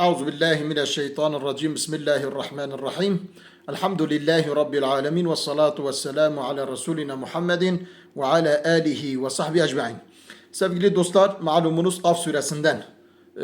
Euzu billahi mineşşeytanirracim. Bismillahirrahmanirrahim. Elhamdülillahi rabbil alamin ve salatu vesselamu ala resulina Muhammedin ve ala alihi ve sahbihi ecmaîn. Sevgili dostlar, malumunuz Af suresinden e,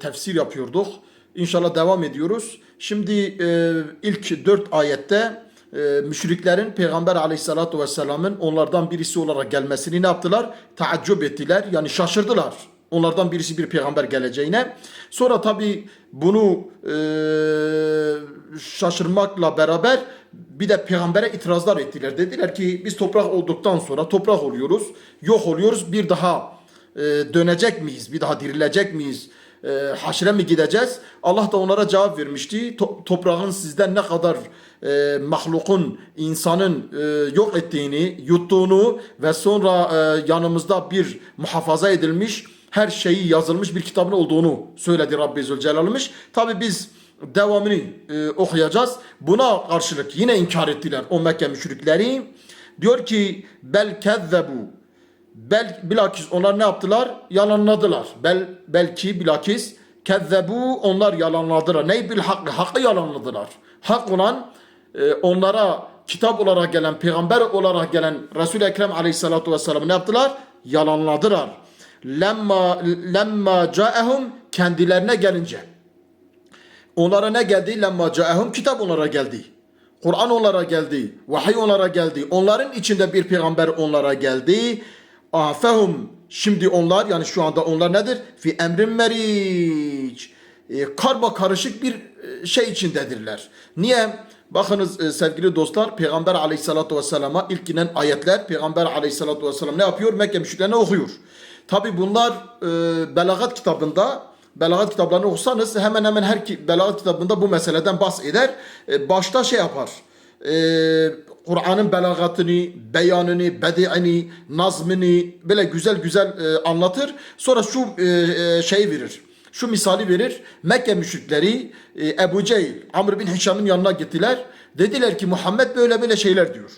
tefsir yapıyorduk. İnşallah devam ediyoruz. Şimdi e, ilk dört ayette e, müşriklerin Peygamber aleyhissalatu vesselamın onlardan birisi olarak gelmesini ne yaptılar? Taaccüp ettiler. Yani şaşırdılar. Onlardan birisi bir peygamber geleceğine. Sonra tabi bunu e, şaşırmakla beraber bir de peygambere itirazlar ettiler. Dediler ki biz toprak olduktan sonra toprak oluyoruz, yok oluyoruz. Bir daha e, dönecek miyiz? Bir daha dirilecek miyiz? E, haşre mi gideceğiz? Allah da onlara cevap vermişti. To- toprağın sizden ne kadar e, mahlukun, insanın e, yok ettiğini, yuttuğunu ve sonra e, yanımızda bir muhafaza edilmiş, her şeyi yazılmış bir kitabın olduğunu söyledi Rabbi Zülcelal'mış. Tabi biz devamını e, okuyacağız. Buna karşılık yine inkar ettiler o Mekke müşrikleri. Diyor ki bel kezzebu Bel, bilakis onlar ne yaptılar? Yalanladılar. Bel, belki bilakis kezzebu onlar yalanladılar. Ney bil hakkı? Hakkı yalanladılar. Hak olan e, onlara kitap olarak gelen, peygamber olarak gelen Resul-i Ekrem aleyhissalatu vesselam ne yaptılar? Yalanladılar. Lemma, lemma caehum kendilerine gelince. Onlara ne geldi? Lemma caehum kitap onlara geldi. Kur'an onlara geldi. Vahiy onlara geldi. Onların içinde bir peygamber onlara geldi. Afehum şimdi onlar yani şu anda onlar nedir? Fi emrin meric. E, karma karışık bir e, şey içindedirler. Niye? Bakınız e, sevgili dostlar Peygamber aleyhissalatu vesselama ilk inen ayetler Peygamber aleyhissalatu vesselam ne yapıyor? Mekke müşriklerine okuyor. Tabi bunlar e, belagat kitabında belagat kitaplarını okursanız hemen hemen her ki, belagat kitabında bu meseleden bahseder. E, başta şey yapar. E, Kur'an'ın belagatını, beyanını, bedi'ini, nazmını böyle güzel güzel e, anlatır. Sonra şu e, e, şey verir. Şu misali verir. Mekke müşrikleri e, Ebu Cehil, Amr bin Hişam'ın yanına gittiler. Dediler ki Muhammed böyle böyle şeyler diyor.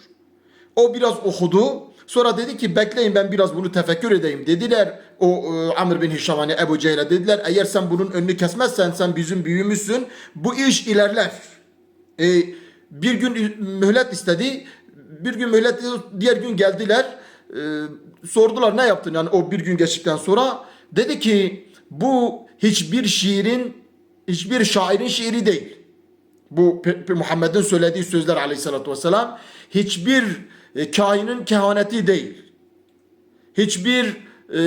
O biraz okudu. Sonra dedi ki bekleyin ben biraz bunu tefekkür edeyim. Dediler o e, Amr bin Hişam hani Ebu Cehil'e dediler eğer sen bunun önünü kesmezsen sen bizim büyüğümüzsün. Bu iş ilerler. E, bir gün mühlet istedi. Bir gün mühlet diğer gün geldiler. E, sordular ne yaptın yani o bir gün geçtikten sonra. Dedi ki bu hiçbir şiirin hiçbir şairin şiiri değil. Bu Muhammed'in söylediği sözler aleyhissalatü vesselam hiçbir e, kainin kehaneti değil. Hiçbir e,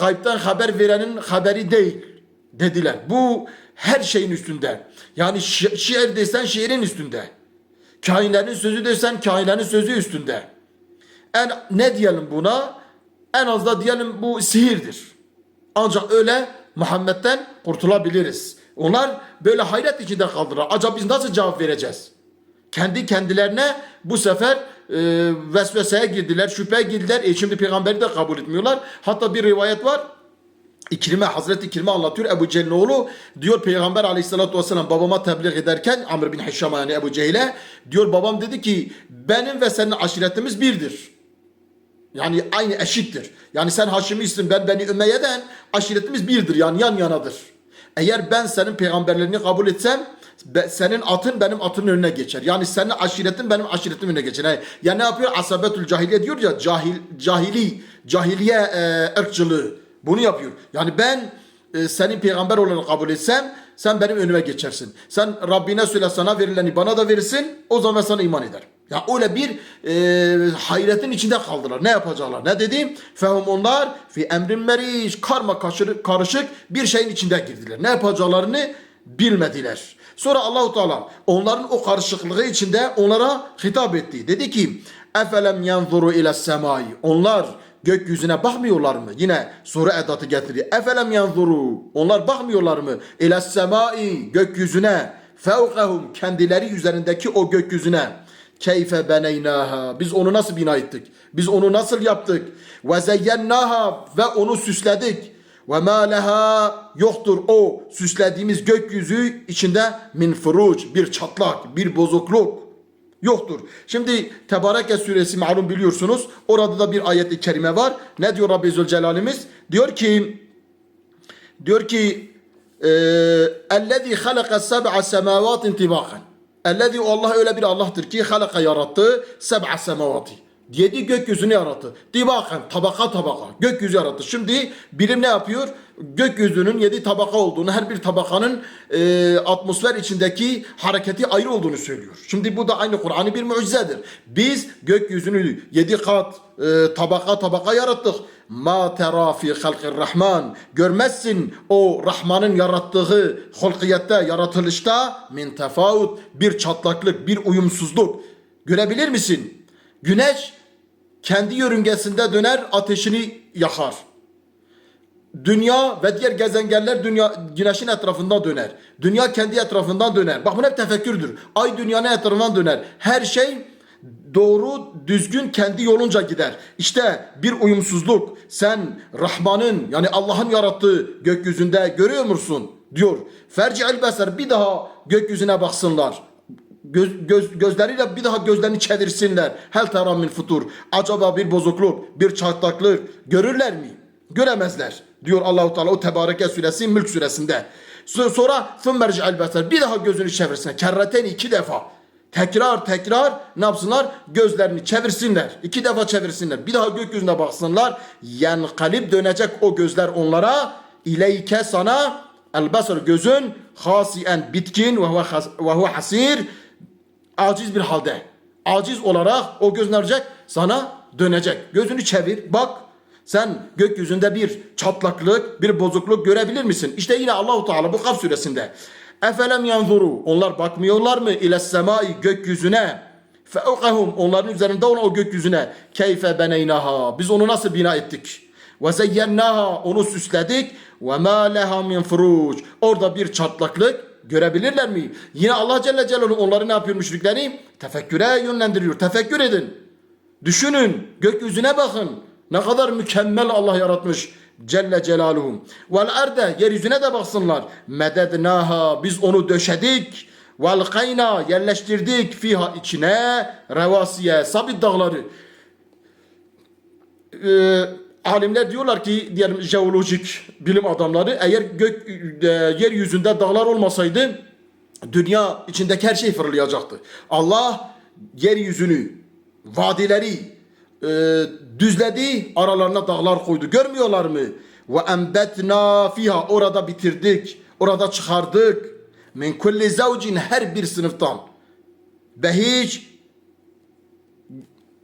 gaybden haber verenin haberi değil dediler. Bu her şeyin üstünde. Yani şi- şiir desen şiirin üstünde. Kainlerin sözü desen kainlerin sözü üstünde. En ne diyelim buna? En az da diyelim bu sihirdir. Ancak öyle Muhammed'den kurtulabiliriz. Onlar böyle hayret içinde kaldılar. Acaba biz nasıl cevap vereceğiz? Kendi kendilerine bu sefer e, vesveseye girdiler, şüpheye girdiler. E şimdi peygamberi de kabul etmiyorlar. Hatta bir rivayet var. İkrime, Hazreti İkrime anlatıyor Ebu Cehil'in. Diyor Peygamber aleyhissalatü vesselam babama tebliğ ederken Amr bin Hişam'a yani Ebu Cehil'e diyor babam dedi ki benim ve senin aşiretimiz birdir. Yani aynı eşittir. Yani sen Haşimisin ben Beni Ümeyye'den aşiretimiz birdir yani yan yanadır. Eğer ben senin peygamberlerini kabul etsem senin atın benim atın önüne geçer. Yani senin aşiretin benim aşiretim önüne geçer. Yani, ya ne yapıyor? Asabetül cahiliye diyor ya cahil, cahili, cahiliye e, ırkçılığı. Bunu yapıyor. Yani ben e, seni peygamber olarak kabul etsem sen benim önüme geçersin. Sen Rabbine söyle sana verileni bana da verirsin o zaman sana iman eder. Ya öyle bir e, hayretin içinde kaldılar. Ne yapacaklar? Ne dedim? Fehum onlar fi emrin meriş karma karışık bir şeyin içinde girdiler. Ne yapacaklarını bilmediler. Sonra Allahu Teala onların o karışıklığı içinde onlara hitap etti. Dedi ki: "Efelem yanzuru ila semai?" Onlar gökyüzüne bakmıyorlar mı? Yine soru edatı getiriyor. Efelem yanzuru? Onlar bakmıyorlar mı? İla semai gökyüzüne fevkahum kendileri üzerindeki o gökyüzüne keyfe beneynaha biz onu nasıl bina ettik biz onu nasıl yaptık ve zeyyennaha ve onu süsledik ve ma leha yoktur o süslediğimiz gökyüzü içinde min furuc bir çatlak bir bozukluk yoktur. Şimdi Tebareke suresi malum biliyorsunuz. Orada da bir ayet-i kerime var. Ne diyor Rabbi Zülcelal'imiz? Diyor ki diyor ki halaka seb'a semâvâtin tibâkan. Ellezî o Allah öyle bir Allah'tır ki halaka yarattı seb'a semâvâti. Yedi gökyüzünü yarattı. Dibakan tabaka tabaka gökyüzü yarattı. Şimdi bilim ne yapıyor? Gökyüzünün yedi tabaka olduğunu, her bir tabakanın e, atmosfer içindeki hareketi ayrı olduğunu söylüyor. Şimdi bu da aynı Kur'an'ı bir mucizedir. Biz gökyüzünü yedi kat e, tabaka tabaka yarattık. Ma tera fi halqir rahman. Görmezsin o Rahman'ın yarattığı hulkiyette, yaratılışta min tefavut bir çatlaklık, bir uyumsuzluk. Görebilir misin? Güneş kendi yörüngesinde döner, ateşini yakar. Dünya ve diğer gezegenler dünya güneşin etrafından döner. Dünya kendi etrafından döner. Bak bu hep tefekkürdür. Ay dünyanın etrafından döner. Her şey doğru, düzgün kendi yolunca gider. İşte bir uyumsuzluk. Sen Rahman'ın yani Allah'ın yarattığı gökyüzünde görüyor musun? diyor. Ferci el beser bir daha gökyüzüne baksınlar göz, göz, gözleriyle bir daha gözlerini çevirsinler. Hel teramil futur. Acaba bir bozukluk, bir çatlaklık görürler mi? Göremezler. Diyor Allahu Teala o Tebareke suresi Mülk suresinde. Sonra fümmerci elbetler bir daha gözünü çevirsin. Kerreten iki defa. Tekrar tekrar ne yapsınlar? Gözlerini çevirsinler. iki defa çevirsinler. Bir daha gökyüzüne baksınlar. Yenkalip dönecek o gözler onlara. İleyke sana el gözün hasien bitkin ve huve hasir aciz bir halde. Aciz olarak o göz ne yapacak? Sana dönecek. Gözünü çevir, bak. Sen gökyüzünde bir çatlaklık, bir bozukluk görebilir misin? İşte yine Allahu Teala bu Kaf suresinde. Efelem yanzuru. Onlar bakmıyorlar mı ile semai gökyüzüne? Feukahum onların üzerinde olan o gökyüzüne. Keyfe beneynaha. Biz onu nasıl bina ettik? Ve zeyyennaha onu süsledik. Ve ma leha min furuc. Orada bir çatlaklık görebilirler mi? Yine Allah Celle Celaluhu onları ne yapıyor müşrikleri? Tefekküre yönlendiriyor. Tefekkür edin. Düşünün. Gökyüzüne bakın. Ne kadar mükemmel Allah yaratmış. Celle Celaluhu. Vel erde yeryüzüne de baksınlar. Medednaha biz onu döşedik. Vel kayna yerleştirdik fiha içine revasiye sabit dağları. Ee, alimler diyorlar ki diğer jeolojik bilim adamları eğer gök e, yeryüzünde dağlar olmasaydı dünya içindeki her şey fırlayacaktı. Allah yeryüzünü, vadileri e, düzledi, aralarına dağlar koydu. Görmüyorlar mı? Ve embetna fiha orada bitirdik, orada çıkardık. Min kulli zavcin her bir sınıftan. Behic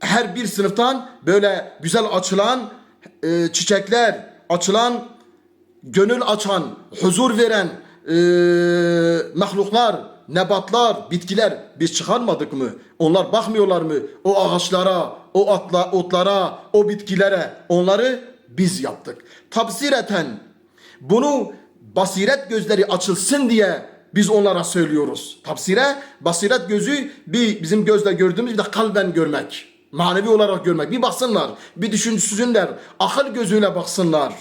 her bir sınıftan böyle güzel açılan e, çiçekler, açılan, gönül açan, huzur veren e, mahluklar, nebatlar, bitkiler biz çıkarmadık mı? Onlar bakmıyorlar mı? O ağaçlara, o atla, otlara, o bitkilere onları biz yaptık. Tabsireten bunu basiret gözleri açılsın diye biz onlara söylüyoruz. Tafsire basiret gözü bir bizim gözle gördüğümüz bir de kalben görmek. Manevi olarak görmek. Bir baksınlar, bir düşünsünler, akıl gözüyle baksınlar.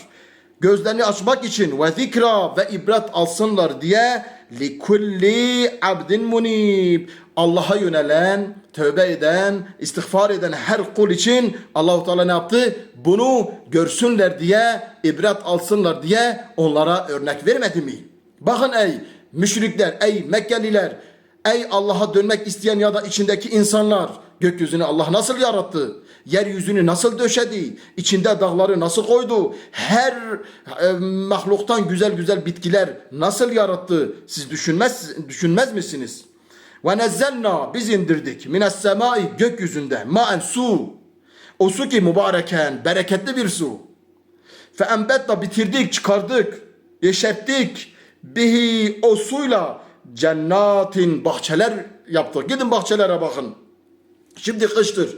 Gözlerini açmak için ve zikra ve ibret alsınlar diye likulli abdin munib. Allah'a yönelen, tövbe eden, istiğfar eden her kul için Allahu Teala ne yaptı? Bunu görsünler diye, ibret alsınlar diye onlara örnek vermedi mi? Bakın ey müşrikler, ey Mekkeliler, ey Allah'a dönmek isteyen ya da içindeki insanlar gökyüzünü Allah nasıl yarattı? Yeryüzünü nasıl döşedi? İçinde dağları nasıl koydu? Her e, mahluktan güzel güzel bitkiler nasıl yarattı? Siz düşünmez düşünmez misiniz? Ve nezzelna biz indirdik mines semai gökyüzünde maen su. O su ki mübareken, bereketli bir su. Fe embetna bitirdik, çıkardık, yeşerttik. Bihi o suyla cennatin bahçeler yaptık. Gidin bahçelere bakın. Şimdi kıştır.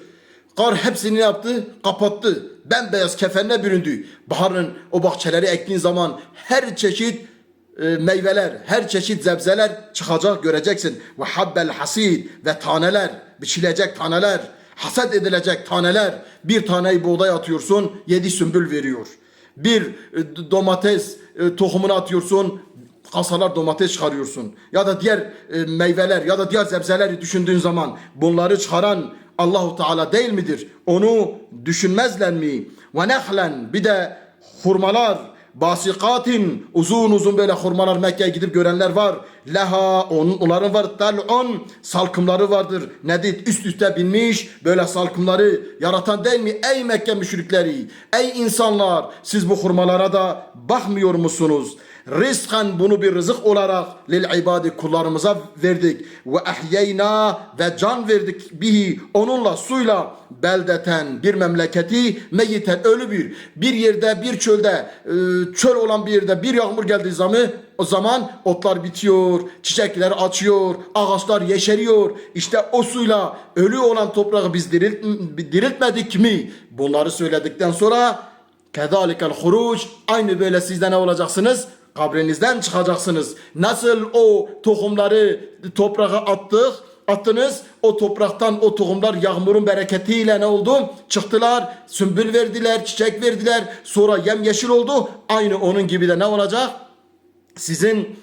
Kar hepsini yaptı? Kapattı. Bembeyaz kefenle büründü. Baharın o bahçeleri ektiğin zaman her çeşit e, meyveler, her çeşit zebzeler çıkacak göreceksin. Ve habbel hasid ve taneler, biçilecek taneler, hasat edilecek taneler. Bir taneyi buğday atıyorsun, yedi sümbül veriyor. Bir e, domates e, tohumunu atıyorsun, kasalar domates çıkarıyorsun. Ya da diğer e, meyveler ya da diğer sebzeleri düşündüğün zaman bunları çıkaran Allahu Teala değil midir? Onu düşünmezler mi? Ve nehlen bir de hurmalar basikatin uzun uzun böyle hurmalar Mekke'ye gidip görenler var. Leha onun, onların var. Tal'un salkımları vardır. Nedir? Üst üste binmiş böyle salkımları yaratan değil mi? Ey Mekke müşrikleri, ey insanlar siz bu hurmalara da bakmıyor musunuz? Rizkan bunu bir rızık olarak lil ibadi kullarımıza verdik. Ve ahyeyna ve can verdik bihi onunla suyla beldeten bir memleketi meyiten ölü bir bir yerde bir çölde e, çöl olan bir yerde bir yağmur geldiği zaman o zaman otlar bitiyor, çiçekler açıyor, ağaçlar yeşeriyor. İşte o suyla ölü olan toprağı biz dirilt, diriltmedik mi? Bunları söyledikten sonra Kedalikel huruc aynı böyle siz de ne olacaksınız? Kabrinizden çıkacaksınız. Nasıl o tohumları toprağa attık, attınız. O topraktan o tohumlar yağmurun bereketiyle ne oldu? Çıktılar, sümbül verdiler, çiçek verdiler. Sonra yemyeşil oldu. Aynı onun gibi de ne olacak? Sizin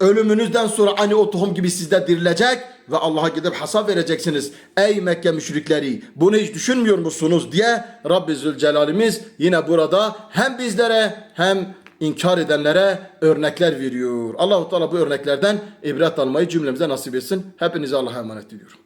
ölümünüzden sonra aynı o tohum gibi sizde dirilecek ve Allah'a gidip hesap vereceksiniz. Ey Mekke müşrikleri bunu hiç düşünmüyor musunuz diye Rabbi Zülcelal'imiz yine burada hem bizlere hem inkar edenlere örnekler veriyor. Allahu Teala bu örneklerden ibret almayı cümlemize nasip etsin. Hepinize Allah'a emanet ediyorum.